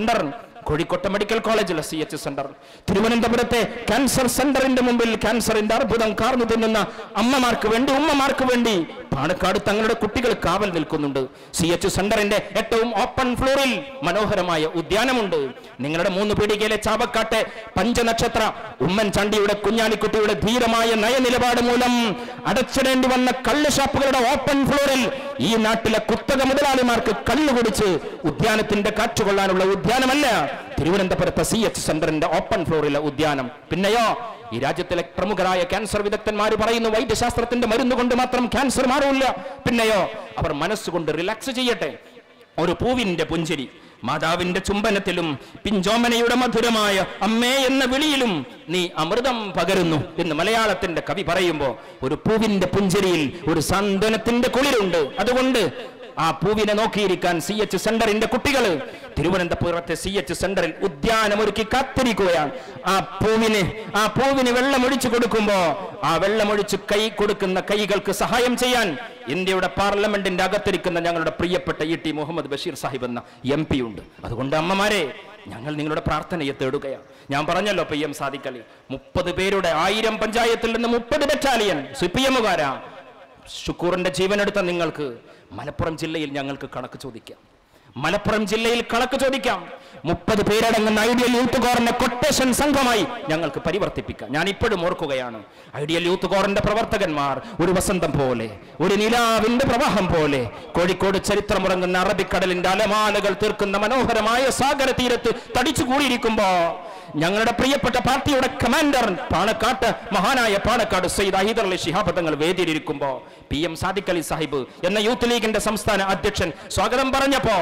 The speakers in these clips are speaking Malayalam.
Andar. കോഴിക്കോട്ടെ മെഡിക്കൽ കോളേജിലെ സി എച്ച് സെന്റർ തിരുവനന്തപുരത്തെ ക്യാൻസർ സെന്ററിന്റെ മുമ്പിൽ ക്യാൻസറിന്റെ അർബുദം കാർന്നു തിന്നുന്ന അമ്മമാർക്ക് വേണ്ടി ഉമ്മമാർക്ക് വേണ്ടി പാണക്കാട് തങ്ങളുടെ കുട്ടികൾ കാവൽ നിൽക്കുന്നുണ്ട്. സി എച്ച് സെന്ററിന്റെ ഏറ്റവും ഓപ്പൺ ഫ്ലോറിൽ മനോഹരമായ ഉദ്യാനമുണ്ട്. നിങ്ങളുടെ മൂന്ന് പീടികയിലെ ചാവക്കാട്ടെ പഞ്ചനക്ഷത്ര ഉമ്മൻചാണ്ടിയുടെ കുഞ്ഞാലിക്കുട്ടിയുടെ ധീരമായ നയനിലപാട് മൂലം അടച്ചിടേണ്ടി വന്ന കള്ള് ഷാപ്പുകളുടെ ഓപ്പൺ ഫ്ലോറിൽ ഈ നാട്ടിലെ കുത്തക മുതലാളിമാർക്ക് കള്ളു കുടിച്ച് ഉദ്യാനത്തിന്റെ കാറ്റുകൊള്ളാനുള്ള ഉദ്യാനമല്ല. തിരുവനന്തപുരത്തെ സി എച്ച് സെന്ററിന്റെ ഓപ്പൺ ഫ്ലോറിലെ ഉദ്യാനം. പിന്നെയോ ഈ രാജ്യത്തിലെ പ്രമുഖരായ ക്യാൻസർ വിദഗ്ധന്മാർ പറയുന്നു വൈദ്യശാസ്ത്രത്തിന്റെ മരുന്ന് കൊണ്ട് മാത്രം ക്യാൻസർ മാറില്ല പിന്നെയോ അവർ മനസ്സുകൊണ്ട് റിലാക്സ് ചെയ്യട്ടെ. ഒരു പൂവിന്റെ പുഞ്ചിരി മാതാവിന്റെ ചുംബനത്തിലും പിഞ്ചോമനയുടെ മധുരമായ അമ്മേ എന്ന വിളിയിലും നീ അമൃതം പകരുന്നു എന്ന് മലയാളത്തിന്റെ കവി പറയുമ്പോ ഒരു പൂവിന്റെ പുഞ്ചിരിയിൽ ഒരു സാന്ത്വനത്തിന്റെ കുളിരുണ്ട്. അതുകൊണ്ട് ആ പൂവിനെ നോക്കിയിരിക്കാൻ സി എച്ച് സെന്ററിന്റെ കുട്ടികൾ തിരുവനന്തപുരത്തെ സി എച്ച് സെന്ററിൽ ഉദ്യാനമൊരുക്കി കാത്തിരിക്കുകയാണ്. ആ പൂവിന് ആ പൂവിന് വെള്ളമൊഴിച്ചു കൊടുക്കുമ്പോ ആ വെള്ളമൊഴിച്ച് കൈ കൊടുക്കുന്ന കൈകൾക്ക് സഹായം ചെയ്യാൻ ഇന്ത്യയുടെ പാർലമെന്റിന്റെ അകത്തിരിക്കുന്ന ഞങ്ങളുടെ പ്രിയപ്പെട്ട ഇ ടി മുഹമ്മദ് ബഷീർ സാഹിബ് എന്ന എം പി ഉണ്ട്. അതുകൊണ്ട് അമ്മമാരെ ഞങ്ങൾ നിങ്ങളുടെ പ്രാർത്ഥനയെ തേടുകയാണ്. ഞാൻ പറഞ്ഞല്ലോ പി എം സാദിക്കലി മുപ്പത് പേരുടെ ആയിരം പഞ്ചായത്തിൽ നിന്ന് മുപ്പത് ബറ്റാലിയൻ സി പി എമ്മുകാരാ ഷുക്കൂറിന്റെ ജീവനെടുത്ത നിങ്ങൾക്ക് മലപ്പുറം ജില്ലയിൽ ഞങ്ങൾക്ക് കണക്ക് ചോദിക്കാം. മലപ്പുറം ജില്ലയിൽ കണക്ക് ചോദിക്കാം. മുപ്പത് പേരടങ്ങുന്ന ഐഡിയൽ യൂത്ത് കോറിന്റെ കൊട്ടേഷൻ സംഘമായി ഞങ്ങൾക്ക് പരിവർത്തിപ്പിക്കാം. ഞാൻ ഇപ്പോഴും ഓർക്കുകയാണ് ഐഡിയൽ യൂത്ത് കോറിന്റെ പ്രവർത്തകന്മാർ ഒരു വസന്തം പോലെ ഒരു നിലാവിന്റെ പ്രവാഹം പോലെ കോഴിക്കോട് ചരിത്രമുറങ്ങുന്ന അറബിക്കടലിന്റെ അലമാലകൾ തീർക്കുന്ന മനോഹരമായ സാഗര തീരത്ത് തടിച്ചു കൂടിയിരിക്കുമ്പോ ഞങ്ങളുടെ പ്രിയപ്പെട്ട പാർട്ടിയുടെ കമാൻഡർ പാണക്കാട്ട് മഹാനായ പാണക്കാട് സയ്യിദ് അഹിദർ അലി ശിഹാബ് തങ്ങൾ വേദിയിലിരിക്കുമ്പോ പി എം സാദിഖ് അലി സാഹിബ് എന്ന യൂത്ത് ലീഗിന്റെ സംസ്ഥാന അധ്യക്ഷൻ സ്വാഗതം പറഞ്ഞപ്പോ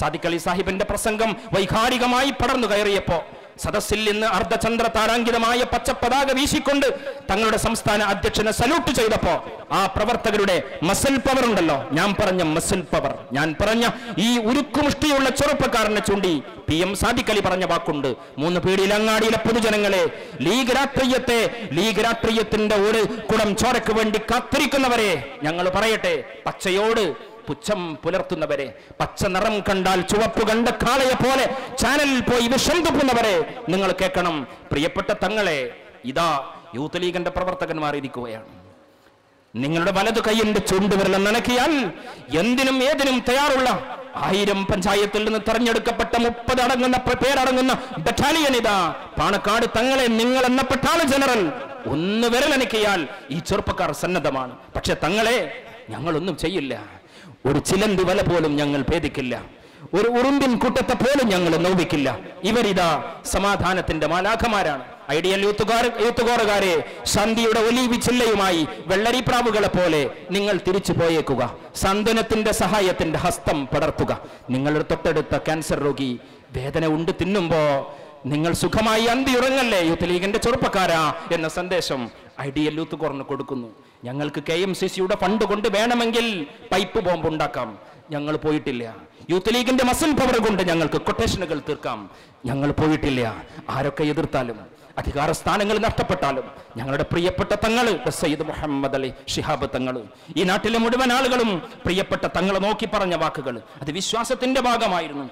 സാദിഖ് അലി സാഹിബിന്റെ പ്രസംഗം വൈകാരികമായി പടർന്നു കയറിയപ്പോ സദസ്സിൽ നിന്ന് അർദ്ധചന്ദ്ര താരാങ്കിതമായ പച്ചപ്പതാക വീശിക്കൊണ്ട് തങ്ങളുടെ സംസ്ഥാന അധ്യക്ഷനെ സല്യൂട്ട് ചെയ്തപ്പോ ആ പ്രവർത്തകരുടെ മസിൽ പവർ ഉണ്ടല്ലോ. ഞാൻ പറഞ്ഞ മസിൽ പവർ ഞാൻ പറഞ്ഞ ഈ ഉരുക്കുമുഷ്ടിയുള്ള ചെറുപ്പക്കാരനെ ചൂണ്ടി പി എം സാദിക്കലി പറഞ്ഞ വാക്കുണ്ട്. മൂന്ന് പീടിയിൽ അങ്ങാടിയിലെ പൊതുജനങ്ങളെ ലീഗ് രാഷ്ട്രീയത്തെ ലീഗ് രാഷ്ട്രീയത്തിന്റെ ഒരു കുടം ചോരക്ക് വേണ്ടി കാത്തിരിക്കുന്നവരെ ഞങ്ങൾ പറയട്ടെ പച്ചയോട് പുച്ഛം പുലർത്തുന്നവരെ പച്ച നിറം കണ്ടാൽ ചുവപ്പ് കണ്ട കാളയെ പോലെ ചാനലിൽ പോയി വിഷം തുപ്പുന്നവരെ നിങ്ങൾ കേൾക്കണം. പ്രിയപ്പെട്ട തങ്ങളെ ഇതാ യൂത്ത് ലീഗിന്റെ പ്രവർത്തകന്മാർ ഇരിക്കുകയാണ്. നിങ്ങളുടെ വലതു കൈയിന്റെ ചുണ്ടുവിരലം നനക്കിയാൽ എന്തിനും ഏതിനും തയ്യാറുള്ള ആയിരം പഞ്ചായത്തിൽ നിന്ന് തെരഞ്ഞെടുക്കപ്പെട്ട മുപ്പത് അടങ്ങുന്ന പേരടങ്ങുന്ന ബറ്റാലിയൻ ഇതാ. പാണക്കാട് തങ്ങളെ നിങ്ങൾ എന്ന പട്ടാള ജനറൽ ഒന്ന് വിരലനക്കിയാൽ ഈ ചെറുപ്പക്കാർ സന്നദ്ധമാണ്. പക്ഷെ തങ്ങളെ ഞങ്ങളൊന്നും ചെയ്യില്ല. ഒരു ചിലന്തി വല പോലും ഞങ്ങൾ ഭേദിക്കില്ല. ഒരു ഉറുമ്പിൻ കൂട്ടത്തെ പോലും ഞങ്ങൾ നോവിക്കില്ല ഇവരിതാ സമാധാനത്തിന്റെ മാലാഖമാരാണ്. ഐഡിയൽ യൂത്തുകാർ യൂത്തുകോറുകാരെ സന്ധിയുടെ ഒലീവി ചില്ലയുമായി വെള്ളരിപ്രാവുകളെ പോലെ നിങ്ങൾ തിരിച്ചു പോയേക്കുക. സന്തുനത്തിന്റെ സഹായത്തിന്റെ ഹസ്തം പടർത്തുക. നിങ്ങളുടെ തൊട്ടടുത്ത ക്യാൻസർ രോഗി വേദന ഉണ്ട് തിന്നുമ്പോ നിങ്ങൾ സുഖമായി അന്തി ഉറങ്ങല്ലേ യൂത്ത് ലീഗിന്റെ ചെറുപ്പക്കാരാ എന്ന സന്ദേശം ഐഡിയൽ യൂത്ത് കോറിന് കൊടുക്കുന്നു. ഞങ്ങൾക്ക് കെ എം സി സിയുടെ ഫണ്ട് കൊണ്ട് വേണമെങ്കിൽ പൈപ്പ് ബോംബ് ഉണ്ടാക്കാം. ഞങ്ങൾ പോയിട്ടില്ല. യൂത്ത് ലീഗിന്റെ മസിൽ പവർ കൊണ്ട് ഞങ്ങൾക്ക് കൊട്ടേഷനുകൾ തീർക്കാം. ഞങ്ങൾ പോയിട്ടില്ല. ആരൊക്കെ എതിർത്താലും അധികാര സ്ഥാനങ്ങൾ നഷ്ടപ്പെട്ടാലും ഞങ്ങളുടെ പ്രിയപ്പെട്ട തങ്ങൾ സയ്യിദ് മുഹമ്മദ് അലി ഷിഹാബ് തങ്ങൾ ഈ നാട്ടിലെ മുഴുവൻ ആളുകളും പ്രിയപ്പെട്ട തങ്ങളെ നോക്കി പറഞ്ഞ വാക്കുകൾ. അത് വിശ്വാസത്തിന്റെ ഭാഗമായിരുന്നു.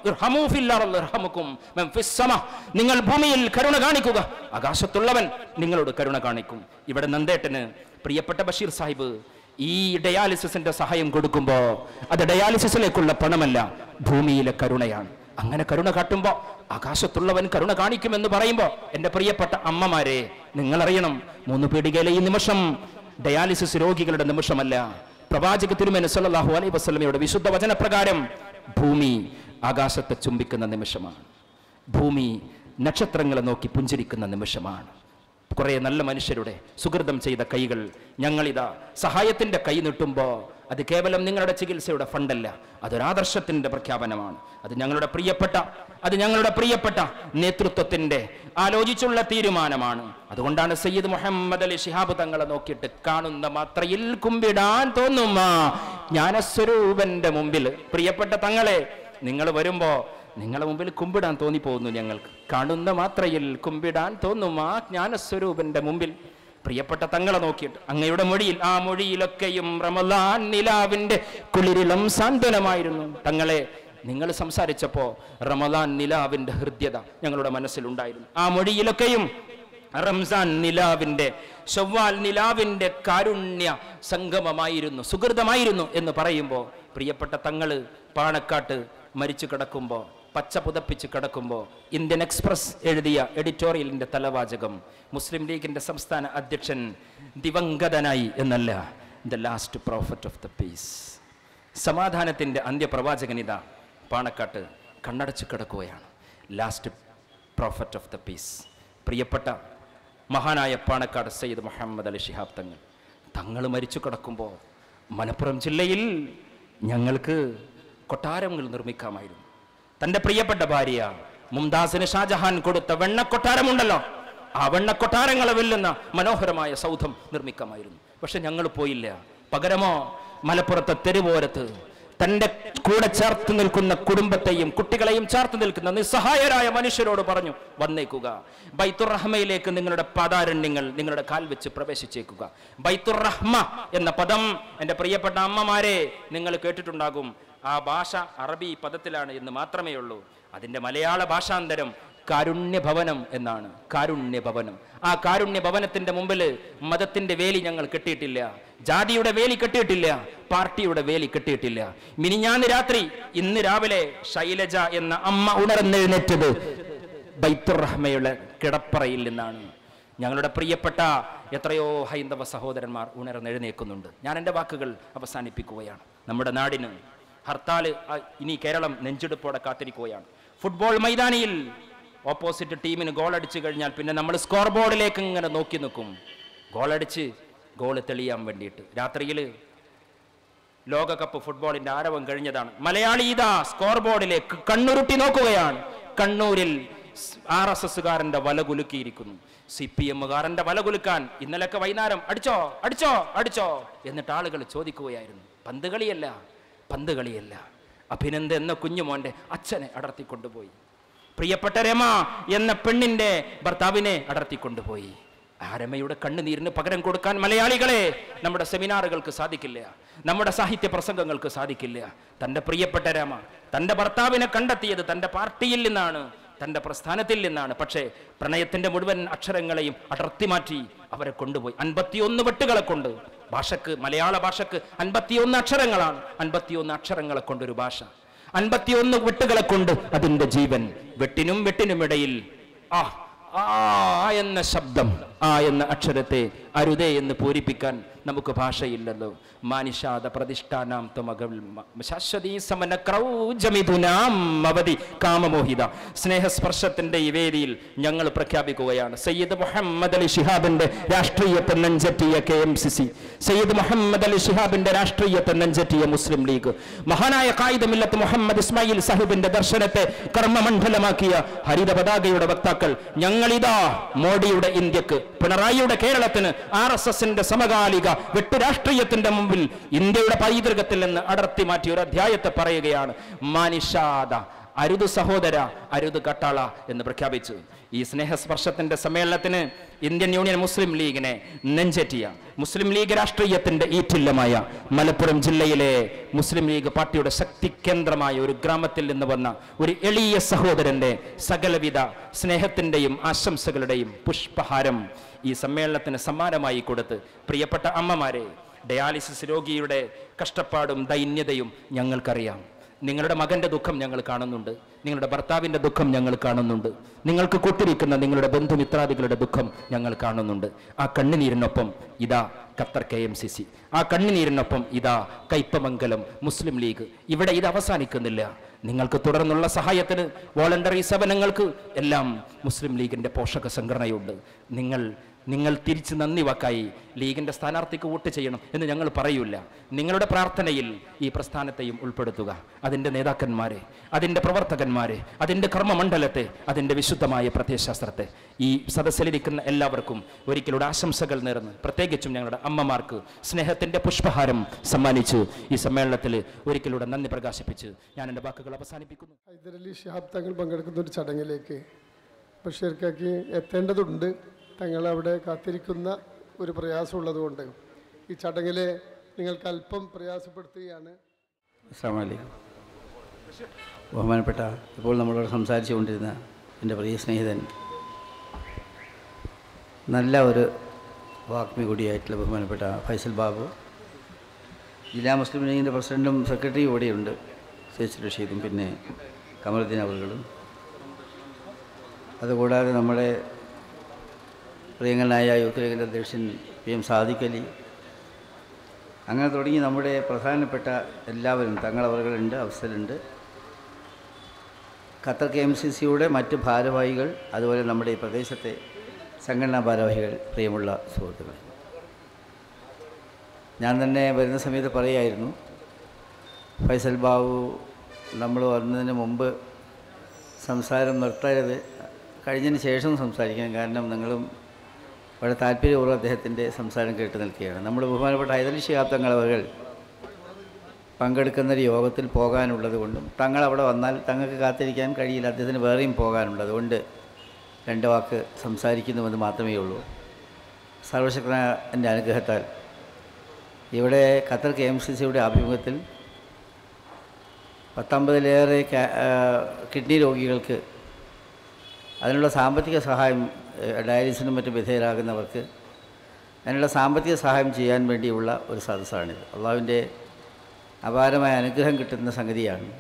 നിങ്ങൾ ഭൂമിയിൽ കരുണ കാണിക്കുക. ആകാശത്തുള്ളവൻ നിങ്ങളോട് കരുണ കാണിക്കും. ഇവിടെ നന്ദേട്ടന് പ്രിയപ്പെട്ട ബഷീർ സാഹിബ് ഈ ഡയാലിസിസിന്റെ സഹായം കൊടുക്കുമ്പോ അത് ഡയാലിസിസിലേക്കുള്ള പണമല്ല ഭൂമിയിലെ കരുണയാണ്. അങ്ങനെ കരുണ കാട്ടുമ്പോ ആകാശത്തുള്ളവൻ കരുണ കാണിക്കുമെന്ന് പറയുമ്പോ എന്റെ പ്രിയപ്പെട്ട അമ്മമാരെ നിങ്ങൾ അറിയണം മൂന്ന് പീടികയിലെ ഈ നിമിഷം ഡയാലിസിസ് രോഗികളുടെ നിമിഷമല്ല. പ്രവാചക തിരുമേന സല്ലല്ലാഹു അലൈഹി വസല്ലമയുടെ വിശുദ്ധ വചനപ്രകാരം ഭൂമി ആകാശത്തെ ചുംബിക്കുന്ന നിമിഷമാണ്. ഭൂമി നക്ഷത്രങ്ങളെ നോക്കി പുഞ്ചിരിക്കുന്ന നിമിഷമാണ്. കുറെ നല്ല മനുഷ്യരുടെ സുഹൃതം ചെയ്ത കൈകൾ ഞങ്ങളിതാ സഹായത്തിന്റെ കൈ നീട്ടുമ്പോൾ അത് കേവലം നിങ്ങളുടെ ചികിത്സയുടെ ഫണ്ടല്ല അതൊരാദർശത്തിന്റെ പ്രഖ്യാപനമാണ്. അത് ഞങ്ങളുടെ പ്രിയപ്പെട്ട അത് ഞങ്ങളുടെ പ്രിയപ്പെട്ട നേതൃത്വത്തിന്റെ ആലോചിച്ചുള്ള തീരുമാനമാണ്. അതുകൊണ്ടാണ് സയ്യിദ് മുഹമ്മദ് അലി ഷിഹാബ് തങ്ങളെ നോക്കിയിട്ട് കാണുന്ന മാത്രയിൽ കുമ്പിടാൻ തോന്നുമ ജ്ഞാനസ്വരൂപന്റെ മുമ്പിൽ പ്രിയപ്പെട്ട തങ്ങളെ നിങ്ങൾ വരുമ്പോൾ നിങ്ങളുടെ മുമ്പിൽ കുമ്പിടാൻ തോന്നിപ്പോകുന്നു ഞങ്ങൾക്ക്. കാണുന്ന മാത്രയിൽ കുമ്പിടാൻ തോന്നും ആ ജ്ഞാനസ്വരൂപന്റെ മുമ്പിൽ. പ്രിയപ്പെട്ട തങ്ങളെ നോക്കിയിട്ട് അങ്ങയുടെ മൊഴിയിൽ ആ മൊഴിയിലൊക്കെയും റമലാൻ നിലാവിന്റെ കുളിരിളം സാന്ത്വനമായിരുന്നു. തങ്ങളെ നിങ്ങൾ സംസാരിച്ചപ്പോൾ റമലാൻ നിലാവിന്റെ ഹൃദ്യത ഞങ്ങളുടെ മനസ്സിലുണ്ടായിരുന്നു. ആ മൊഴിയിലൊക്കെയും റംസാൻ നിലാവിന്റെ ചൊവ്വാൽ നിലാവിന്റെ കാരുണ്യ സംഗമമായിരുന്നു സുഹൃതമായിരുന്നു എന്ന് പറയുമ്പോൾ പ്രിയപ്പെട്ട തങ്ങൾ പാണക്കാട്ട് മരിച്ചു കിടക്കുമ്പോൾ പച്ച പുതപ്പിച്ച് കിടക്കുമ്പോൾ ഇന്ത്യൻ എക്സ്പ്രസ് എഴുതിയ എഡിറ്റോറിയലിന്റെ തലവാചകം മുസ്ലിം ലീഗിന്റെ സംസ്ഥാന അധ്യക്ഷൻ ദിവംഗതനായി എന്നല്ല the last prophet of the peace സമാധാനത്തിന്റെ ഇതാ പാണക്കാട്ട് കണ്ണടച്ച് കിടക്കുകയാണ്. Last prophet of the peace പ്രിയപ്പെട്ട മഹാനായ പാണക്കാട് സയ്യിദ് മുഹമ്മദ് അലി ഷിഹാബ് തങ്ങൾ തങ്ങൾ മരിച്ചു കിടക്കുമ്പോൾ മലപ്പുറം ജില്ലയിൽ ഞങ്ങൾക്ക് കൊട്ടാരങ്ങൾ നിർമ്മിക്കാമായിരുന്നു. തന്റെ പ്രിയപ്പെട്ട ഭാര്യ മുംതാസിന് ഷാജഹാൻ കൊടുത്ത വെണ്ണക്കൊട്ടാരമുണ്ടല്ലോ. ആ വെണ്ണക്കൊട്ടാരങ്ങളെ വെല്ലുന്ന മനോഹരമായ സൗധം നിർമ്മിക്കാമായിരുന്നു. പക്ഷെ ഞങ്ങൾ പോയില്ല. പകരമോ? മലപ്പുറത്തെ തെരുവോരത്ത് തന്റെ കൂടെ ചേർത്ത് നിൽക്കുന്ന കുടുംബത്തെയും കുട്ടികളെയും ചേർത്ത് നിൽക്കുന്ന നിസ്സഹായരായ മനുഷ്യരോട് പറഞ്ഞു വന്നേക്കുക. ബൈത്തുറഹ്മയിലേക്ക് നിങ്ങളുടെ പദാരണ്യങ്ങൾ നിങ്ങളുടെ കാൽ വെച്ച് പ്രവേശിച്ചേക്കുക. ബൈത്തുറഹ്മ എന്ന പദം എന്റെ പ്രിയപ്പെട്ട അമ്മമാരെ നിങ്ങൾ കേട്ടിട്ടുണ്ടാകും. ആ ഭാഷ അറബി പദത്തിലാണ് എന്ന് മാത്രമേ ഉള്ളൂ. അതിന്റെ മലയാള ഭാഷാന്തരം കാരുണ്യഭവനം എന്നാണ്. കാരുണ്യഭവനം. ആ കാരുണ്യഭവനത്തിന്റെ മുമ്പിൽ മതത്തിന്റെ വേലി ഞങ്ങൾ കെട്ടിയിട്ടില്ല. ജാതിയുടെ വേലി കെട്ടിയിട്ടില്ല. പാർട്ടിയുടെ വേലി കെട്ടിയിട്ടില്ല. മിനിഞ്ഞാന്ന് രാത്രി ഇന്ന് രാവിലെ ശൈലജ എന്ന അമ്മ ഉണർന്നെഴുന്നേറ്റത് ബൈത്തുറഹ്മയുടെ കിടപ്പറയിൽ നിന്നാണ്. ഞങ്ങളുടെ പ്രിയപ്പെട്ട എത്രയോ ഹൈന്ദവ സഹോദരന്മാർ ഉണർന്നെഴുന്നേക്കുന്നുണ്ട്. ഞാൻ എന്റെ വാക്കുകൾ അവസാനിപ്പിക്കുകയാണ്. നമ്മുടെ നാടിന് ഹർത്താൽ ആ, ഇനി കേരളം നെഞ്ചെടുപ്പോടെ കാത്തിരിക്കുകയാണ്. ഫുട്ബോൾ മൈതാനിയിൽ ഓപ്പോസിറ്റ് ടീമിന് ഗോൾ അടിച്ചു കഴിഞ്ഞാൽ പിന്നെ നമ്മൾ സ്കോർ ബോർഡിലേക്ക് ഇങ്ങനെ നോക്കി നിൽക്കും. ഗോളടിച്ച് ഗോൾ തെളിയാൻ വേണ്ടിയിട്ട്. രാത്രിയിൽ ലോകകപ്പ് ഫുട്ബോളിന്റെ ആരവം കഴിഞ്ഞതാണ്. മലയാളി ഇതാ സ്കോർ ബോർഡിലേക്ക് കണ്ണുരുട്ടി നോക്കുകയാണ്. കണ്ണൂരിൽ ആർ എസ് എസ്സുകാരന്റെ വല കുലുക്കിയിരിക്കുന്നു. സി പി എമ്മുകാരന്റെ വല കുലുക്കാൻ ഇന്നലെയൊക്കെ വൈകുന്നേരം അടിച്ചോ അടിച്ചോ അടിച്ചോ എന്നിട്ട് ആളുകൾ ചോദിക്കുകയായിരുന്നു. പന്ത് കളിയല്ല പന്ത് കളിയല്ല അഭിനന്ദ എന്ന കുഞ്ഞുമോന്റെ അച്ഛനെ അടർത്തിക്കൊണ്ടുപോയി. പ്രിയപ്പെട്ട രമ എന്ന പെണ്ണിന്റെ ഭർത്താവിനെ അടർത്തിക്കൊണ്ടുപോയി. ആ രമയുടെ കണ്ണുനീരിന് പകരം കൊടുക്കാൻ മലയാളികളെ നമ്മുടെ സെമിനാറുകൾക്ക് സാധിക്കില്ല. നമ്മുടെ സാഹിത്യ പ്രസംഗങ്ങൾക്ക് സാധിക്കില്ല. തന്റെ പ്രിയപ്പെട്ട രമ തന്റെ ഭർത്താവിനെ കണ്ടെത്തിയത് തന്റെ പാർട്ടിയിൽ നിന്നാണ് തന്റെ പ്രസ്ഥാനത്തിൽ നിന്നാണ്. പക്ഷേ പ്രണയത്തിന്റെ മുഴുവൻ അക്ഷരങ്ങളെയും അടർത്തി മാറ്റി അവരെ കൊണ്ടുപോയി. അൻപത്തിയൊന്ന് വെട്ടുകളെ കൊണ്ട് ഭാഷക്ക് മലയാള ഭാഷക്ക് അൻപത്തിയൊന്ന് അക്ഷരങ്ങളാണ്. അൻപത്തിയൊന്ന് അക്ഷരങ്ങളെ കൊണ്ടൊരു ഭാഷ. അൻപത്തിയൊന്ന് വെട്ടുകളെ കൊണ്ട് അതിന്റെ ജീവൻ വെട്ടിനും വെട്ടിനും ഇടയിൽ. ആ ആ എന്ന ശബ്ദം ആ എന്ന അക്ഷരത്തെ അരുതേ എന്ന് പൂരിപ്പിക്കാൻ നമുക്ക് ഭാഷയില്ലല്ലോ. മാനിഷാദ പ്രതിഷ്ഠാനാം ത്വമകൾ ശാശ്വതീ സമന ക്രൗജമിഥുനാം അവധി കാമമോഹിത. സ്നേഹസ്പർശത്തിന്റെ ഈ വേദിയിൽ ഞങ്ങൾ പ്രഖ്യാപിക്കുകയാണ്. സയ്യിദ് മുഹമ്മദ് അലി ഷിഹാബിന്റെ രാഷ്ട്രീയത്തെ നെഞ്ചറ്റിയ K M C C. Sayyid Muhammad Ali ഷിഹാബിന്റെ രാഷ്ട്രീയത്തെ നെഞ്ചറ്റിയ മുസ്ലിം ലീഗ്. മഹാനായ കായികമില്ലത്ത് മുഹമ്മദ് ഇസ്മായിൽ സാഹിബിന്റെ ദർശനത്തെ കർമ്മമണ്ഡലമാക്കിയ ഹരിത പതാകയുടെ വക്താക്കൾ ഞങ്ങളിതാ മോഡിയുടെ ഇന്ത്യയ്ക്ക് പിണറായിയുടെ കേരളത്തിന് ആർ എസ് എസിന്റെ സമകാലിക വെട്ടുരാഷ്ട്രീയത്തിന്റെ മുമ്പിൽ ഇന്ത്യയുടെ പൈതൃകത്തിൽ നിന്ന് അടർത്തി മാറ്റിയ ഒരു അധ്യായത്തെ പറയുകയാണ് മാനിഷാദ. അരുത് സഹോദര അരുത് കട്ടാള എന്ന് പ്രഖ്യാപിച്ചു. ഈ സ്നേഹസ്പർശത്തിന്റെ സമ്മേളനത്തിന് ഇന്ത്യൻ യൂണിയൻ മുസ്ലിം ലീഗിനെ നെഞ്ചേറ്റിയ മുസ്ലിം ലീഗ് രാഷ്ട്രീയത്തിന്റെ ഈറ്റില്ലമായ മലപ്പുറം ജില്ലയിലെ മുസ്ലിം ലീഗ് പാർട്ടിയുടെ ശക്തി കേന്ദ്രമായ ഒരു ഗ്രാമത്തിൽ നിന്ന് വന്ന ഒരു എളിയ സഹോദരന്റെ സകലവിധ സ്നേഹത്തിന്റെയും ആശംസകളുടെയും പുഷ്പഹാരം ഈ സമ്മേളനത്തിന് സമ്മാനമായി കൊടുത്ത് പ്രിയപ്പെട്ട അമ്മമാരെ ഡയാലിസിസ് രോഗിയുടെ കഷ്ടപ്പാടും ദൈന്യതയും ഞങ്ങൾക്കറിയാം. നിങ്ങളുടെ മകന്റെ ദുഃഖം ഞങ്ങൾ കാണുന്നുണ്ട്. നിങ്ങളുടെ ഭർത്താവിന്റെ ദുഃഖം ഞങ്ങൾ കാണുന്നുണ്ട്. നിങ്ങൾക്ക് കൊട്ടിരിക്കുന്ന നിങ്ങളുടെ ബന്ധുമിത്രാദികളുടെ ദുഃഖം ഞങ്ങൾ കാണുന്നുണ്ട്. ആ കണ്ണുനീരിനൊപ്പം ഇതാ Qatar K M C C. ആ കണ്ണുനീരിനൊപ്പം ഇതാ കൈപ്പമംഗലം മുസ്ലിം ലീഗ്. ഇവിടെ ഇത് അവസാനിക്കുന്നില്ല. നിങ്ങൾക്ക് തുടർന്നുള്ള സഹായത്തിന് വോളണ്ടറി സേവനങ്ങൾക്ക് എല്ലാം മുസ്ലിം ലീഗിന്റെ പോഷക സംഘടനയുണ്ട്. നിങ്ങൾ നിങ്ങൾ തിരിച്ച് നന്ദി വാക്കായി. ലീഗിന്റെ സ്ഥാനാർത്ഥിക്ക് വോട്ട് ചെയ്യണം എന്ന് ഞങ്ങൾ പറയൂല നിങ്ങളുടെ പ്രാർത്ഥനയിൽ ഈ പ്രസ്ഥാനത്തെയും ഉൾപ്പെടുത്തുക. അതിന്റെ നേതാക്കന്മാരെ അതിന്റെ പ്രവർത്തകന്മാരെ അതിന്റെ കർമ്മമണ്ഡലത്തെ അതിന്റെ വിശുദ്ധമായ പ്രത്യയശാസ്ത്രത്തെ. ഈ സദസ്സിലിരിക്കുന്ന എല്ലാവർക്കും ഒരിക്കലൂടെ ആശംസകൾ നേർന്ന് പ്രത്യേകിച്ചും ഞങ്ങളുടെ അമ്മമാർക്ക് സ്നേഹത്തിന്റെ പുഷ്പഹാരം സമ്മാനിച്ച് ഈ സമ്മേളനത്തിൽ ഒരിക്കലൂടെ നന്ദി പ്രകാശിപ്പിച്ച് ഞാൻ എന്റെ വാക്കുകൾ അവസാനിപ്പിക്കുന്നു. ഹൈദരലി ഷിഹാബ് തങ്ങൾ പങ്കെടുക്കുന്ന ഒരു ചടങ്ങിലേക്ക് ബഷീർക്കാക്ക് എത്തേണ്ടതുണ്ട്. തങ്ങൾ അവിടെ കാത്തിരിക്കുന്ന ഒരു പ്രയാസമുള്ളതുകൊണ്ട് ഈ ചടങ്ങിൽ നിങ്ങൾക്ക് അല്പം പ്രയാസപ്പെടുത്തുകയാണ്. ബഹുമാനപ്പെട്ട ഇപ്പോൾ നമ്മളോട് സംസാരിച്ചു കൊണ്ടിരുന്ന എന്റെ പ്രിയ സ്നേഹിതൻ നല്ല ഒരു വാഗ്മി കൂടിയായിട്ടുള്ള ബഹുമാനപ്പെട്ട ഫൈസൽ ബാബു ജില്ലാ മുസ്ലിം ലീഗിന്റെ പ്രസിഡന്റും സെക്രട്ടറിയും ഇവിടെയുണ്ട് സേച്ച് റഷീദും പിന്നെ കമറുദ്ദീൻ അവറുകളും. അതുകൂടാതെ നമ്മുടെ പ്രിയങ്കനായ യൂത്ത് ലീഗിന്റെ അധ്യക്ഷൻ പി എം സാദിക്കലി അങ്ങനെ തുടങ്ങി നമ്മുടെ പ്രധാനപ്പെട്ട എല്ലാവരും തങ്ങളവറുകളുണ്ട് അവസരമുണ്ട് ഖത്തർ കെ എം സി സിയുടെ മറ്റ് ഭാരവാഹികൾ അതുപോലെ നമ്മുടെ ഈ പ്രദേശത്തെ സംഘടനാ ഭാരവാഹികൾ പ്രിയമുള്ള സുഹൃത്തുക്കൾ ഞാൻ തന്നെ വരുന്ന സമയത്ത് പറയായിരുന്നു ഫൈസൽ ബാബു നമ്മൾ വന്നതിന് മുമ്പ് സംസാരം നിർത്തരുത്. കഴിഞ്ഞതിന് ശേഷം സംസാരിക്കണം. കാരണം നിങ്ങളും വളരെ താല്പര്യപൂർവം അദ്ദേഹത്തിന്റെ സംസാരം കേട്ട് നിൽക്കുകയാണ്. നമ്മൾ ബഹുമാനപ്പെട്ട ഹൈദലി ശിഹാബ് തങ്ങളവകൾ പങ്കെടുക്കുന്ന ഒരു യോഗത്തിൽ പോകാനുള്ളത് കൊണ്ടും തങ്ങൾ അവിടെ വന്നാൽ തങ്ങൾക്ക് കാത്തിരിക്കാൻ കഴിയില്ല അദ്ദേഹത്തിന് വേറെയും പോകാനുള്ളത് കൊണ്ട് രണ്ട് വാക്ക് സംസാരിക്കുന്നുവെന്ന് മാത്രമേ ഉള്ളൂ. സർവശക്തന്റെ അനുഗ്രഹത്താൽ ഇവിടെ ഖത്തർ കെ എം സി സിയുടെ ആഭിമുഖ്യത്തിൽ പത്തൊമ്പതിലേറെ കിഡ്നി രോഗികൾക്ക് അതിനുള്ള സാമ്പത്തിക സഹായം ഡയാലിസിനും മറ്റും വിധേയരാകുന്നവർക്ക് അതിനുള്ള സാമ്പത്തിക സഹായം ചെയ്യാൻ വേണ്ടിയുള്ള ഒരു സദസ്സാണിത്. അള്ളാവിന്റെ അപാരമായ അനുഗ്രഹം കിട്ടുന്ന സംഗതിയാണ്.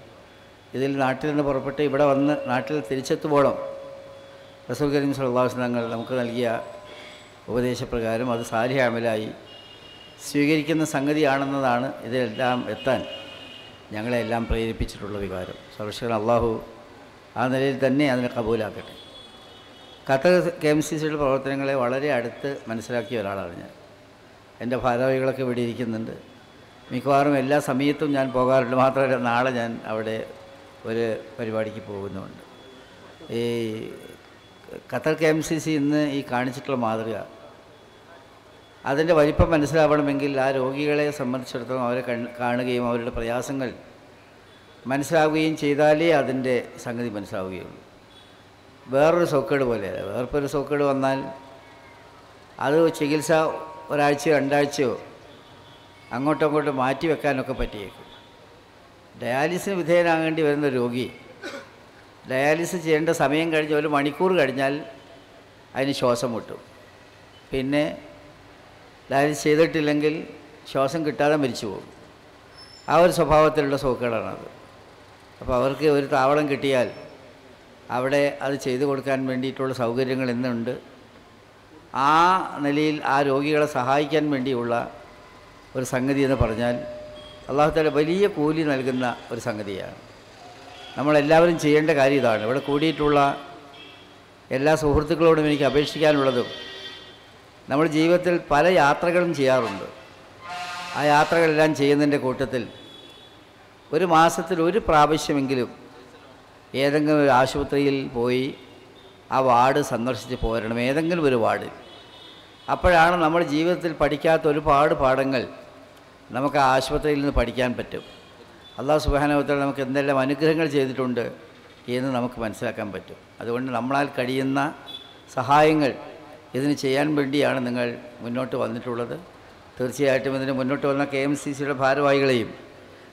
ഇതിൽ നാട്ടിൽ നിന്ന് പുറപ്പെട്ട് ഇവിടെ വന്ന് നാട്ടിൽ തിരിച്ചെത്തുമ്പോഴും റസൂൽ കരീം സല്ലാഹു തങ്ങൾ നമുക്ക് നൽകിയ ഉപദേശപ്രകാരം അത് സാരിഹാമലായി സ്വീകരിക്കുന്ന സംഗതിയാണെന്നതാണ് ഇതിലെല്ലാം എത്താൻ ഞങ്ങളെല്ലാം പ്രേരിപ്പിച്ചിട്ടുള്ള വികാരം. സർവശക്തൻ അള്ളാഹു ആ നിലയിൽ തന്നെ അതിനെ കബൂലാക്കട്ടെ. ഖത്തർ കെ എം സി സിയുടെ പ്രവർത്തനങ്ങളെ വളരെ അടുത്ത് മനസ്സിലാക്കിയ ഒരാളാണ് ഞാൻ. എന്റെ ഭാരവാഹികളൊക്കെ ഇവിടെ ഇരിക്കുന്നുണ്ട്. മിക്കവാറും എല്ലാ സമയത്തും ഞാൻ പോകാറുണ്ട്. മാത്രമല്ല നാളെ ഞാൻ അവിടെ ഒരു പരിപാടിക്ക് പോകുന്നുമുണ്ട്. ഈ Qatar K M C C ഇന്ന് ഈ കാണിച്ചിട്ടുള്ള മാതൃക അതിന്റെ വലിപ്പം മനസ്സിലാവണമെങ്കിൽ ആ രോഗികളെ സംബന്ധിച്ചിടത്തോളം അവരെ കണ് കാണുകയും അവരുടെ പ്രയാസങ്ങൾ മനസ്സിലാവുകയും ചെയ്താലേ അതിന്റെ സംഗതി മനസ്സിലാവുകയുള്ളൂ. വേറൊരു സോക്കേട് പോലെയല്ല. ഒരു സോക്കേട് വന്നാൽ അത് ചികിത്സ ഒരാഴ്ചയോ രണ്ടാഴ്ചയോ അങ്ങോട്ടും അങ്ങോട്ടും മാറ്റി വെക്കാനൊക്കെ പറ്റിയേക്കും. ഡയാലിസിന് വിധേയനാകേണ്ടി വരുന്ന രോഗി ഡയാലിസിസ് ചെയ്യേണ്ട സമയം കഴിഞ്ഞ് ഒരു മണിക്കൂർ കഴിഞ്ഞാൽ അതിന് ശ്വാസം മുട്ടും. പിന്നെ ഡയാലിസിസ് ചെയ്തിട്ടില്ലെങ്കിൽ ശ്വാസം കിട്ടാതെ മരിച്ചു പോകും. ആ ഒരു സ്വഭാവത്തിലുള്ള സോക്കേടാണത്. അപ്പോൾ അവർക്ക് ഒരു താവളം കിട്ടിയാൽ അവിടെ അത് ചെയ്തു കൊടുക്കാൻ വേണ്ടിയിട്ടുള്ള സൗകര്യങ്ങൾ ഇന്നുണ്ട്. ആ നിലയിൽ ആ രോഗികളെ സഹായിക്കാൻ വേണ്ടിയുള്ള ഒരു സംഗതി എന്ന് പറഞ്ഞാൽ അള്ളാഹുത്താല വലിയ കൂലി നൽകുന്ന ഒരു സംഗതിയാണ്. നമ്മളെല്ലാവരും ചെയ്യേണ്ട കാര്യം ഇതാണ്. ഇവിടെ കൂടിയിട്ടുള്ള എല്ലാ സുഹൃത്തുക്കളോടും എനിക്ക് അപേക്ഷിക്കാനുള്ളതും നമ്മൾ ജീവിതത്തിൽ പല യാത്രകളും ചെയ്യാറുണ്ട്. ആ യാത്രകളെല്ലാം ചെയ്യുന്നതിന്റെ കൂട്ടത്തിൽ ഒരു മാസത്തിൽ ഒരു പ്രാവശ്യമെങ്കിലും ഏതെങ്കിലും ഒരു ആശുപത്രിയിൽ പോയി ആ വാർഡ് സന്ദർശിച്ച് പോരണം ഏതെങ്കിലും ഒരു വാർഡ്. അപ്പോഴാണ് നമ്മൾ ജീവിതത്തിൽ പഠിക്കാത്ത ഒരുപാട് പാഠങ്ങൾ നമുക്ക് ആ ആശുപത്രിയിൽ നിന്ന് പഠിക്കാൻ പറ്റും. അള്ളാഹു സുബാനവത്തിൽ നമുക്ക് എന്തെല്ലാം അനുഗ്രഹങ്ങൾ ചെയ്തിട്ടുണ്ട് എന്ന് നമുക്ക് മനസ്സിലാക്കാൻ പറ്റും. അതുകൊണ്ട് നമ്മളാൽ കഴിയുന്ന സഹായങ്ങൾ ഇതിന് ചെയ്യാൻ വേണ്ടിയാണ് നിങ്ങൾ മുന്നോട്ട് വന്നിട്ടുള്ളത്. തീർച്ചയായിട്ടും ഇതിന് മുന്നോട്ട് വന്ന കെ എം സി സിയുടെ ഭാരവാഹികളെയും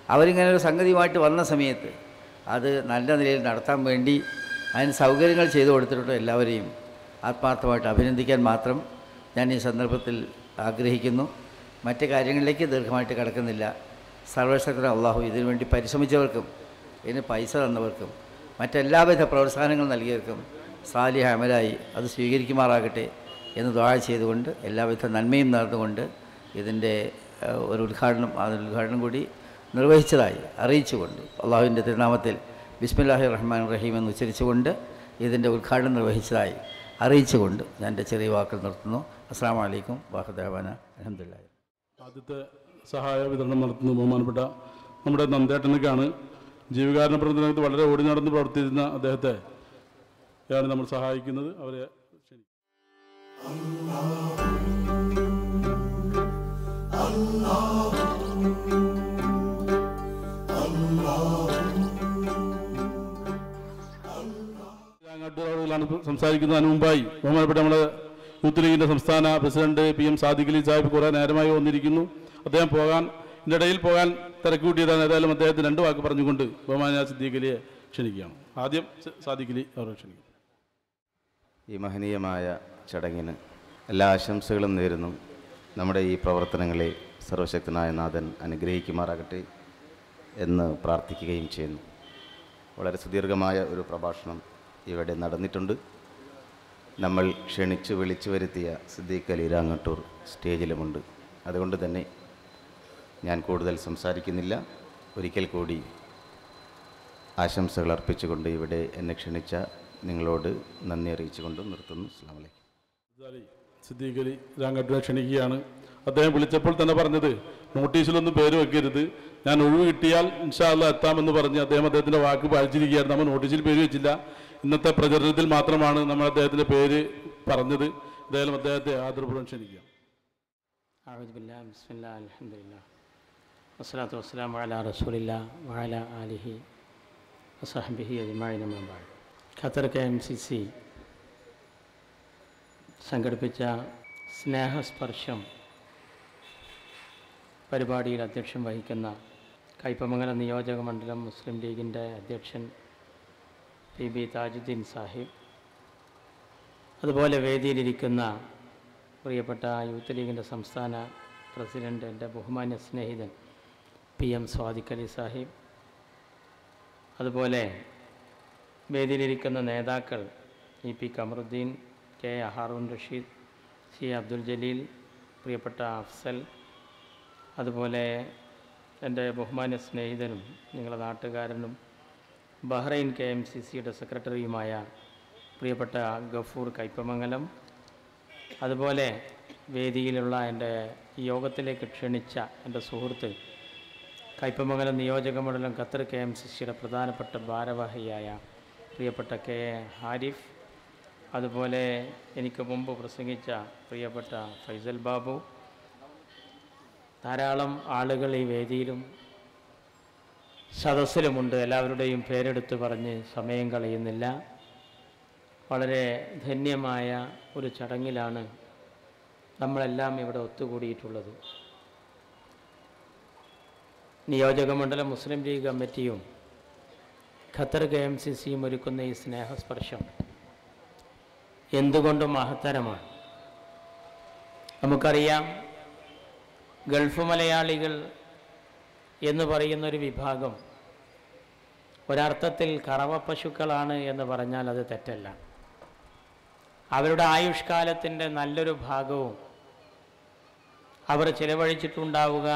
അവരിങ്ങനെ ഒരു സംഗതിയുമായിട്ട് വന്ന സമയത്ത് അത് നല്ല നിലയിൽ നടത്താൻ വേണ്ടി അതിന് സൗകര്യങ്ങൾ ചെയ്തു കൊടുത്തിട്ടുള്ള എല്ലാവരെയും. ആത്മാർത്ഥമായിട്ട് അഭിനന്ദിക്കാൻ മാത്രം ഞാൻ ഈ സന്ദർഭത്തിൽ ആഗ്രഹിക്കുന്നു. മറ്റ് കാര്യങ്ങളിലേക്ക് ദീർഘമായിട്ട് കിടക്കുന്നില്ല. സർവശക്തൻ അള്ളാഹു ഇതിനു വേണ്ടി പരിശ്രമിച്ചവർക്കും ഇതിന് പൈസ തന്നവർക്കും മറ്റെല്ലാവിധ പ്രോത്സാഹനങ്ങൾ നൽകിയവർക്കും സാലി അമലായി അത് സ്വീകരിക്കുമാറാകട്ടെ എന്ന് ദ്വാഴ ചെയ്തുകൊണ്ട് എല്ലാവിധ നന്മയും നേർന്നുകൊണ്ട് ഇതിന്റെ ഒരു ഉദ്ഘാടനം അതിന് ഉദ്ഘാടനം കൂടി നിർവഹിച്ചതായി അറിയിച്ചുകൊണ്ട് അള്ളാഹുവിന്റെ തിരുനാമത്തിൽ ബിസ്മില്ലാഹി റഹ്മാൻ റഹീം എന്ന് ഉച്ചരിച്ചുകൊണ്ട് ഇതിന്റെ ഉദ്ഘാടനം നിർവഹിച്ചതായി അറിയിച്ചുകൊണ്ട് ഞാൻ എന്റെ ചെറിയ വാക്കുകൾ നിർത്തുന്നു. അസ്സാം വലൈക്കും വാഹദേവാന അലഹമുല്ലാ ആദ്യത്തെ സഹായ വിതരണം നടത്തുന്നു ബഹുമാനപ്പെട്ട നമ്മുടെ നന്ദേട്ടനൊക്കെയാണ് ജീവകാരുണ്യ പ്രവർത്തനത്തിൽ വളരെ ഓടി നടന്ന് പ്രവർത്തിച്ചിരുന്ന അദ്ദേഹത്തെ ആണ് നമ്മൾ സഹായിക്കുന്നത്. അവരെ ക്ഷണിക്കുന്നു. അങ്ങാട്ടുകാരിലാണ് സംസാരിക്കുന്നതിന് മുമ്പായി ബഹുമാനപ്പെട്ട നമ്മുടെ യൂത്ത് ലീഗിന്റെ സംസ്ഥാന president P M Sadiq Ali Sahib കുറേ നേരമായി വന്നിരിക്കുന്നു. അദ്ദേഹം പോകാൻ ഇതിന്റെ ഇടയിൽ പോകാൻ തിരക്കൂട്ടിയതാണ് ഏതായാലും അദ്ദേഹത്തിന് രണ്ട് വാക്ക് പറഞ്ഞുകൊണ്ട് ബഹുമാന സിദ്ദീഖലിയെ ക്ഷണിക്കുകയാണ്. ആദ്യം സാദിഖ് സാദിഖലി അവരെ ക്ഷണിക്കും. ഈ മഹനീയമായ ചടങ്ങിന് എല്ലാ ആശംസകളും നേരുന്നു. നമ്മുടെ ഈ പ്രവർത്തനങ്ങളെ സർവശക്തനായ നാഥൻ അനുഗ്രഹിക്കുമാറാകട്ടെ എന്ന് പ്രാർത്ഥിക്കുകയും ചെയ്യുന്നു. വളരെ സുദീർഘമായ ഒരു പ്രഭാഷണം ഇവിടെ നടന്നിട്ടുണ്ട്. നമ്മൾ ക്ഷണിച്ചു വിളിച്ചു വരുത്തിയ സിദ്ദീഖ് അലി രാങ്ങട്ടൂർ സ്റ്റേജിലുമുണ്ട്. അതുകൊണ്ട് തന്നെ ഞാൻ കൂടുതൽ സംസാരിക്കുന്നില്ല. ഒരിക്കൽ കൂടി ആശംസകൾ അർപ്പിച്ചുകൊണ്ട് ഇവിടെ എന്നെ ക്ഷണിച്ച നിങ്ങളോട് നന്ദി അറിയിച്ചുകൊണ്ട് നിർത്തുന്നു. അസ്സാം സിദ്ദീഖ് അലി രാങ്ങട്ടൂരെ ക്ഷണിക്കുകയാണ്. അദ്ദേഹം വിളിച്ചപ്പോൾ തന്നെ പറഞ്ഞത് നോട്ടീസിലൊന്നും പേര് വെക്കരുത്. ഞാൻ ഒഴിവ് കിട്ടിയാൽ ഇൻഷാല്ല എത്താമെന്ന് പറഞ്ഞ് അദ്ദേഹം അദ്ദേഹത്തിന്റെ വാക്ക് പാലിച്ചിരിക്കുകയായിരുന്നു. നമ്മൾ നോട്ടീസിൽ പേര് വെച്ചില്ല. ഇന്നത്തെ പ്രചരണത്തിൽ മാത്രമാണ് നമ്മൾ അദ്ദേഹത്തിന്റെ പേര് പറഞ്ഞത്. അദ്ദേഹം അദ്ദേഹത്തെ ആദരപൂർവം ക്ഷണിക്കാം. Qatar K M C C സംഘടിപ്പിച്ച സ്നേഹസ്പർശം പരിപാടിയിൽ അധ്യക്ഷം വഹിക്കുന്ന കൈപ്പമംഗലം നിയോജക മണ്ഡലം മുസ്ലിം ലീഗിന്റെ അധ്യക്ഷൻ പി ബി താജുദ്ദീൻ സാഹിബ്. അതുപോലെ വേദിയിലിരിക്കുന്ന പ്രിയപ്പെട്ട യൂത്ത് ലീഗിന്റെ സംസ്ഥാന പ്രസിഡന്റ് എന്റെ ബഹുമാന്യ സ്നേഹിതൻ പി എം സ്വാദിഖ് അലി സാഹിബ്. അതുപോലെ വേദിയിലിരിക്കുന്ന നേതാക്കൾ E P Kamaruddin K Haroon Rasheed C Abdul Jaleel പ്രിയപ്പെട്ട അഫ്സൽ. അതുപോലെ എന്റെ ബഹുമാന്യ സ്നേഹിതനും നിങ്ങളുടെ നാട്ടുകാരനും ബഹ്റൈൻ കെ എം സി സിയുടെ സെക്രട്ടറിയുമായ പ്രിയപ്പെട്ട ഗഫൂർ കൈപ്പമംഗലം അതുപോലെ വേദിയിലുള്ള എന്റെ യോഗത്തിലേക്ക് ക്ഷണിച്ച എന്റെ സുഹൃത്ത് കൈപ്പമംഗലം നിയോജക മണ്ഡലം ഖത്തർ കെ എം സി സിയുടെ പ്രധാനപ്പെട്ട ഭാരവാഹിയായ പ്രിയപ്പെട്ട കെ ഹാരിഫ് അതുപോലെ എനിക്ക് മുമ്പ് പ്രസംഗിച്ച പ്രിയപ്പെട്ട ഫൈസൽ ബാബു. ധാരാളം ആളുകൾ ഈ വേദിയിലും സദസ്സിലുമുണ്ട്. എല്ലാവരുടെയും പേരെടുത്ത് പറഞ്ഞ് സമയം കളയുന്നില്ല. വളരെ ധന്യമായ ഒരു ചടങ്ങിലാണ് നമ്മളെല്ലാം ഇവിടെ ഒത്തുകൂടിയിട്ടുള്ളത്. നിയോജക മണ്ഡലം മുസ്ലിം ലീഗ് കമ്മിറ്റിയും ഖത്തർ കെ എം സി സിയും ഒരുക്കുന്ന ഈ സ്നേഹസ്പർശം എന്തുകൊണ്ടും മഹത്തരമാണ്. നമുക്കറിയാം ഗൾഫ് മലയാളികൾ എന്ന് പറയുന്നൊരു വിഭാഗം. ഒരർത്ഥത്തിൽ കറവ പശുക്കളാണ് എന്ന് പറഞ്ഞാൽ അത് തെറ്റല്ല. അവരുടെ ആയുഷ്കാലത്തിന്റെ നല്ലൊരു ഭാഗവും അവർ ചിലവഴിച്ചിട്ടുണ്ടാവുക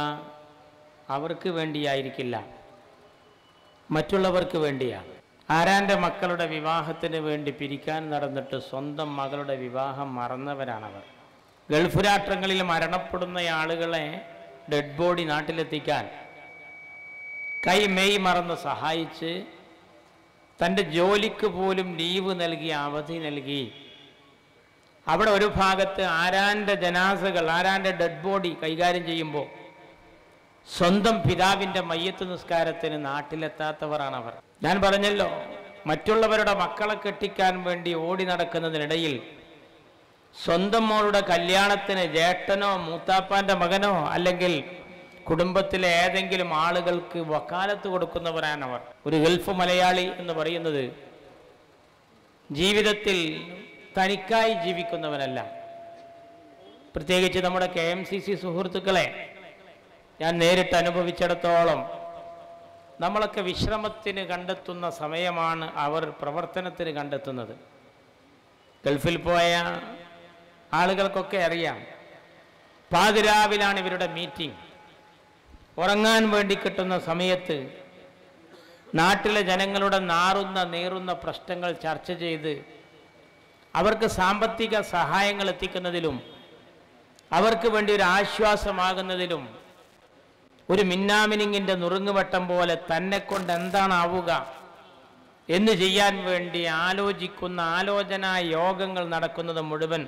അവർക്ക് വേണ്ടിയായിരിക്കില്ല. മറ്റുള്ളവർക്ക് വേണ്ടിയാണ് ആരാന്റെ മക്കളുടെ വിവാഹത്തിന് വേണ്ടി പിരിക്കാൻ നടന്നിട്ട് സ്വന്തം മകളുടെ വിവാഹം മറന്നവരാണവർ. ഗൾഫ് രാഷ്ട്രങ്ങളിൽ മരണപ്പെടുന്ന ആളുകളെ ഡെഡ് ബോഡി നാട്ടിലെത്തിക്കാൻ കൈ മെയ് മറന്ന് സഹായിച്ച് തന്റെ ജോലിക്ക് പോലും ലീവ് നൽകി അവധി നൽകി. അവിടെ ഒരു ഭാഗത്ത് ആരാന്റെ ജനാസകൾ ആരാന്റെ ഡെഡ് ബോഡി കൈകാര്യം ചെയ്യുമ്പോൾ സ്വന്തം പിതാവിന്റെ മയ്യത്ത് നിസ്കാരത്തിന് നാട്ടിലെത്താത്തവരാണവർ. ഞാൻ പറഞ്ഞല്ലോ മറ്റുള്ളവരുടെ മക്കളെ കെട്ടിക്കാൻ വേണ്ടി ഓടി നടക്കുന്നതിനിടയിൽ സ്വന്തം മോളുടെ കല്യാണത്തിന് ജേട്ടനോ മൂത്താപ്പാന്റെ മകനോ അല്ലെങ്കിൽ കുടുംബത്തിലെ ഏതെങ്കിലും ആളുകൾക്ക് വക്കാലത്ത് കൊടുക്കുന്നവരാണ് അവർ. ഒരു ഗൾഫ് മലയാളി എന്ന് പറയുന്നത് ജീവിതത്തിൽ തനിക്കായി ജീവിക്കുന്നവനല്ല. പ്രത്യേകിച്ച് നമ്മുടെ കെ എം സി സി സുഹൃത്തുക്കളെ ഞാൻ നേരിട്ട് അനുഭവിച്ചിടത്തോളം നമ്മളൊക്കെ വിശ്രമത്തിന് കണ്ടെത്തുന്ന സമയമാണ് അവർ പ്രവർത്തനത്തിന് കണ്ടെത്തുന്നത്. ഗൾഫിൽ പോയ ആളുകൾക്കൊക്കെ അറിയാം. പാതിരാവിലാണ് ഇവരുടെ മീറ്റിംഗ്. ഉറങ്ങാൻ വേണ്ടി കിട്ടുന്ന സമയത്ത് നാട്ടിലെ ജനങ്ങളുടെ നാറുന്ന നേറുന്ന പ്രശ്നങ്ങൾ ചർച്ച ചെയ്ത് അവർക്ക് സാമ്പത്തിക സഹായങ്ങൾ എത്തിക്കുന്നതിലും അവർക്ക് വേണ്ടി ഒരു ആശ്വാസമാകുന്നതിലും ഒരു മിന്നാമിനിങ്ങിന്റെ നുറുങ്ങുവട്ടം പോലെ തന്നെ കൊണ്ട് എന്താണാവുക എന്ന് ചെയ്യാൻ വേണ്ടി ആലോചിക്കുന്ന ആലോചനാ യോഗങ്ങൾ നടക്കുന്നത് മുഴുവൻ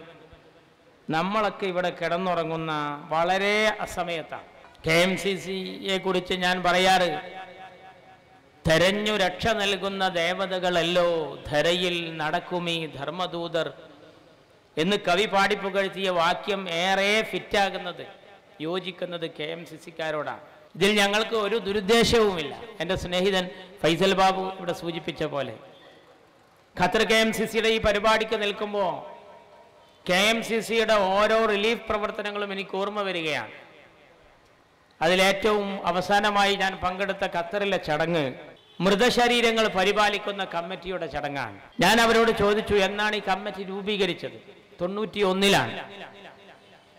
നമ്മളൊക്കെ ഇവിടെ കിടന്നുറങ്ങുന്ന വളരെ അസമയത്താണ്. കെ എം സി സിയെ കുറിച്ച് ഞാൻ പറയാറ്. തെരഞ്ഞു രക്ഷ നൽകുന്ന ദേവതകളല്ലോ ധരയിൽ നടക്കുമീ ധർമ്മദൂതർ എന്ന് കവി പാടിപ്പുകഴ്ത്തിയ വാക്യം ഏറെ ഫിറ്റാകുന്നത് യോജിക്കുന്നത് കെ എം സി സിക്കാരോടാണ് ഇതിൽ ഞങ്ങൾക്ക് ഒരു ദുരുദ്ദേശവുമില്ല. എന്റെ സ്നേഹിതൻ ഫൈസൽ ബാബു ഇവിടെ സൂചിപ്പിച്ച പോലെ. ഖത്തർ കെ എം സി സിയുടെ ഈ പരിപാടിക്ക് നിൽക്കുമ്പോൾ കെ എം സി സിയുടെ ഓരോ റിലീഫ് പ്രവർത്തനങ്ങളും എനിക്ക് ഓർമ്മ വരികയാണ്. അതിലേറ്റവും അവസാനമായി ഞാൻ പങ്കെടുത്ത ഖത്തറിലെ ചടങ്ങ് മൃതശരീരങ്ങൾ പരിപാലിക്കുന്ന കമ്മിറ്റിയുടെ ചടങ്ങാണ്. ഞാൻ അവരോട് ചോദിച്ചു എന്നാണ് ഈ കമ്മിറ്റി രൂപീകരിച്ചത്? തൊണ്ണൂറ്റി ഒന്നിലാണ്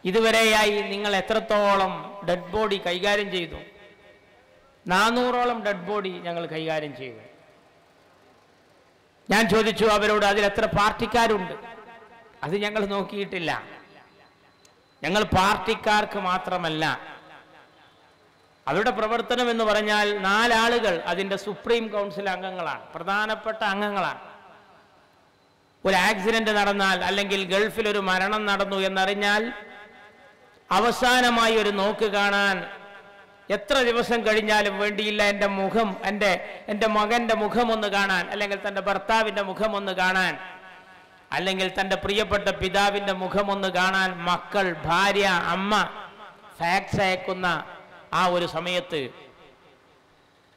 ഇതുവരെയായി നിങ്ങൾ എത്രത്തോളം ഡെഡ് ബോഡി കൈകാര്യം ചെയ്തു? നാനൂറോളം ഡെഡ് ബോഡി ഞങ്ങൾ കൈകാര്യം ചെയ്തു. ഞാൻ ചോദിച്ചു അവരോട് അതിൽ എത്ര പാർട്ടിക്കാരുണ്ട്? അത് ഞങ്ങൾ നോക്കിയിട്ടില്ല. ഞങ്ങൾ പാർട്ടിക്കാർക്ക് മാത്രമല്ല അവരുടെ പ്രവർത്തനം എന്ന് പറഞ്ഞാൽ നാലാളുകൾ അതിന്റെ സുപ്രീം കൗൺസിൽ അംഗങ്ങളാണ്. പ്രധാനപ്പെട്ട അംഗങ്ങളാണ്. ഒരു ആക്സിഡന്റ് നടന്നാൽ അല്ലെങ്കിൽ ഗൾഫിൽ ഒരു മരണം നടന്നു എന്നറിഞ്ഞാൽ അവസാനമായി ഒരു നോക്ക് കാണാൻ എത്ര ദിവസം കഴിഞ്ഞാലും വേണ്ടിയില്ല എന്റെ മുഖം എന്റെ എന്റെ മകന്റെ മുഖം ഒന്ന് കാണാൻ അല്ലെങ്കിൽ തന്റെ ഭർത്താവിന്റെ മുഖം ഒന്ന് കാണാൻ അല്ലെങ്കിൽ തന്റെ പ്രിയപ്പെട്ട പിതാവിന്റെ മുഖം ഒന്ന് കാണാൻ മക്കൾ ഭാര്യ അമ്മ ഫാക്സ് അയക്കുന്ന ആ ഒരു സമയത്ത്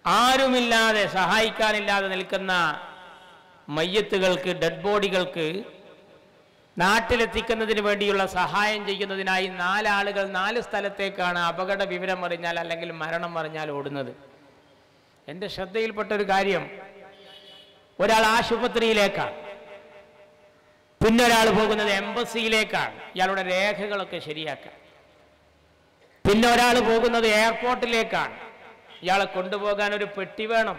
ആരുമില്ലാതെ സഹായിക്കാനില്ലാതെ നിൽക്കുന്ന മയ്യത്തുകൾക്ക് ഡെഡ് ബോഡികൾക്ക് നാട്ടിലെത്തിക്കുന്നതിന് വേണ്ടിയുള്ള സഹായം ചെയ്യുന്നതിനായി നാലാളുകൾ നാല് സ്ഥലത്തേക്കാണ് അപകട വിവരം അറിഞ്ഞാൽ അല്ലെങ്കിൽ മരണം അറിഞ്ഞാൽ ഓടുന്നത്. എന്റെ ശ്രദ്ധയിൽപ്പെട്ട ഒരു കാര്യം ഒരാൾ ആശുപത്രിയിലേക്കാണ്. പിന്നൊരാൾ പോകുന്നത് എംബസിയിലേക്കാണ്. ഇയാളുടെ രേഖകളൊക്കെ ശരിയാക്കാൻ. പിന്നെ ഒരാൾ പോകുന്നത് എയർപോർട്ടിലേക്കാണ്. ഇയാളെ കൊണ്ടുപോകാൻ ഒരു പെട്ടി വേണം.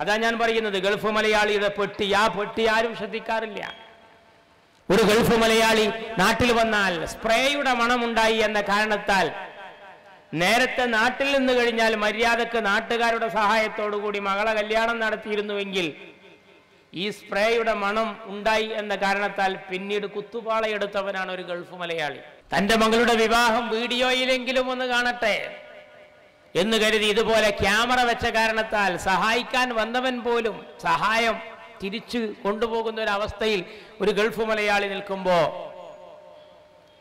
അതാ ഞാൻ പറയുന്നത് ഗൾഫ് മലയാളിയുടെ പെട്ടി. ആ പെട്ടി ആരും ശ്രദ്ധിക്കാറില്ല. ഒരു ഗൾഫ് മലയാളി നാട്ടിൽ വന്നാൽ സ്പ്രേയുടെ മണമുണ്ടായി എന്ന കാരണത്താൽ നേരത്തെ നാട്ടിൽ നിന്ന് കഴിഞ്ഞാൽ മര്യാദയ്ക്ക് നാട്ടുകാരുടെ സഹായത്തോടു കൂടി മകളെ കല്യാണം നടത്തിയിരുന്നുവെങ്കിൽ ഈ സ്പ്രേയുടെ മണം ഉണ്ടായി എന്ന കാരണത്താൽ പിന്നീട് കുത്തുപാളയെടുത്തവനാണ് ഒരു ഗൾഫ് മലയാളി. തന്റെ മകളുടെ വിവാഹം വീഡിയോയിലെങ്കിലും ഒന്ന് കാണട്ടെ എന്ന് കരുതി ഇതുപോലെ ക്യാമറ വെച്ച കാരണത്താൽ സഹായിക്കാൻ വന്നവൻ പോലും സഹായം തിരിച്ചു കൊണ്ടുപോകുന്ന ഒരു അവസ്ഥയിൽ ഒരു ഗൾഫ് മലയാളി നിൽക്കുമ്പോൾ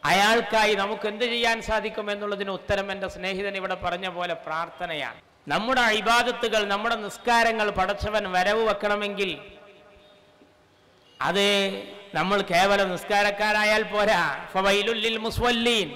അയാൾക്കായി നമുക്ക് എന്ത് ചെയ്യാൻ സാധിക്കും എന്നുള്ളതിന് ഉത്തരം എന്റെ സ്നേഹിതൻ ഇവിടെ പറഞ്ഞ പോലെ പ്രാർത്ഥനയാണ്. നമ്മുടെ ഇബാദത്തുകൾ നമ്മുടെ നിസ്കാരങ്ങൾ പടച്ചവൻ വരവ് വെക്കണമെങ്കിൽ അത് നമ്മൾ കേവലം നിസ്കാരക്കാരായാൽ പോരാ. ഫവൈലുല്ലിൽ മുസ്വല്ലീൻ.